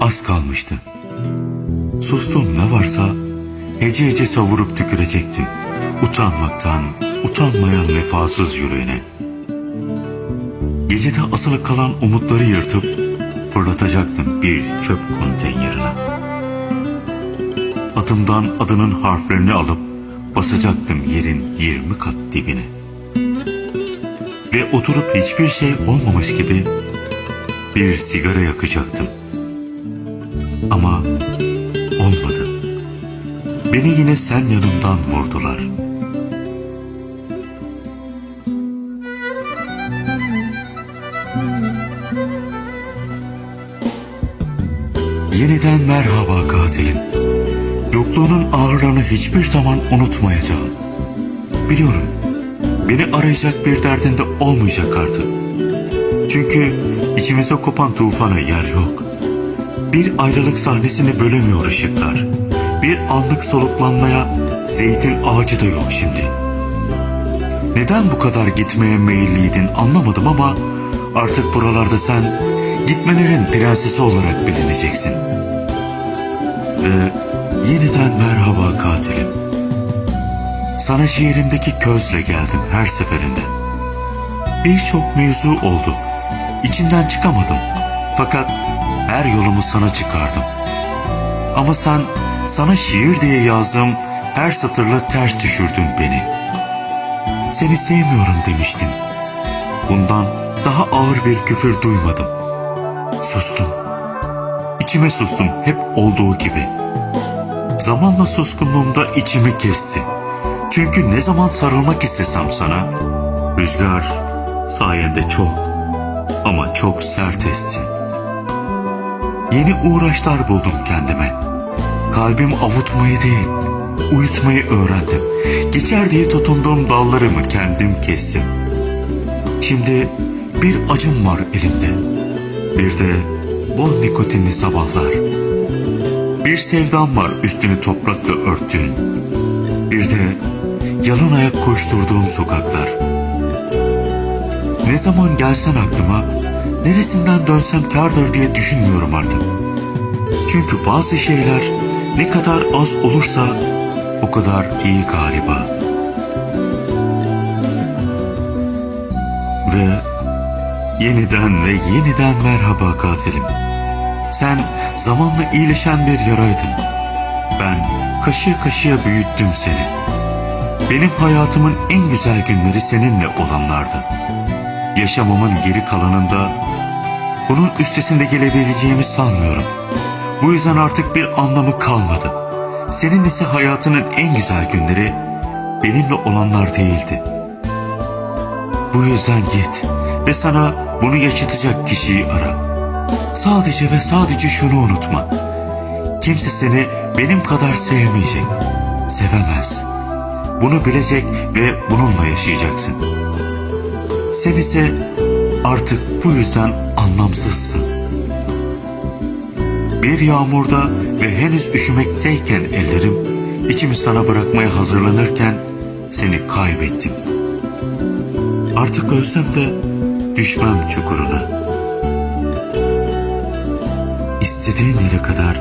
Az kalmıştı. Sustum ne varsa hece hece savurup tükürecektim. Utanmaktan, utanmayan vefasız yüreğine. Gecede asılı kalan umutları yırtıp fırlatacaktım bir çöp konteynerine. Adımdan adının harflerini alıp basacaktım yerin 20 kat dibine. Ve oturup hiçbir şey olmamış gibi bir sigara yakacaktım. Ama olmadı. Beni yine sen yanımdan vurdular. Yeniden merhaba katilim. Yokluğunun ağırlığını hiçbir zaman unutmayacağım. Biliyorum, beni arayacak bir derdinde olmayacak artık. Çünkü içimize kopan tufana yer yok. Bir ayrılık sahnesini bölemiyor ışıklar. Bir anlık soluklanmaya zeytin ağacı da yok şimdi. Neden bu kadar gitmeye meyilliydin anlamadım ama artık buralarda sen gitmelerin prensesi olarak bilineceksin. Ve yeniden merhaba katilim. Sana şiirimdeki közle geldim her seferinde. Birçok mevzu oldu. İçinden çıkamadım. Fakat her yolumu sana çıkardım. Ama sen sana şiir diye yazdığım her satırla ters düşürdün beni. Seni sevmiyorum demiştin. Bundan daha ağır bir küfür duymadım. Sustum. İçime sustum hep olduğu gibi. Zamanla suskunluğumda içimi kesti. Çünkü ne zaman sarılmak istesem sana, rüzgar sayende çok ama çok sert esti. Yeni uğraşlar buldum kendime. Kalbim avutmayı değil, uyutmayı öğrendim. Geçer diye tutunduğum dallarımı kendim kestim. Şimdi bir acım var elimde. Bir de bol nikotinli sabahlar. Bir sevdam var üstünü toprakla örttüğün. Bir de yalın ayak koşturduğum sokaklar. Ne zaman gelsen aklıma, neresinden dönsem kardır diye düşünmüyorum artık. Çünkü bazı şeyler ne kadar az olursa o kadar iyi galiba. Ve yeniden ve yeniden merhaba katilim. Sen zamanla iyileşen bir yaraydın. Ben kaşığı kaşığa büyüttüm seni. Benim hayatımın en güzel günleri seninle olanlardı. Yaşamımın geri kalanında bunun üstesinde gelebileceğimi sanmıyorum. Bu yüzden artık bir anlamı kalmadı. Senin ise hayatının en güzel günleri benimle olanlar değildi. Bu yüzden git ve sana bunu yaşatacak kişiyi ara. Sadece ve sadece şunu unutma. Kimse seni benim kadar sevmeyecek, sevemez. Bunu bilecek ve bununla yaşayacaksın. Sen ise artık bu yüzden anlamsızsın. Bir yağmurda ve henüz üşümekteyken ellerim içimi sana bırakmaya hazırlanırken seni kaybettim. Artık ölsem de düşmem çukuruna. İstediğin yere kadar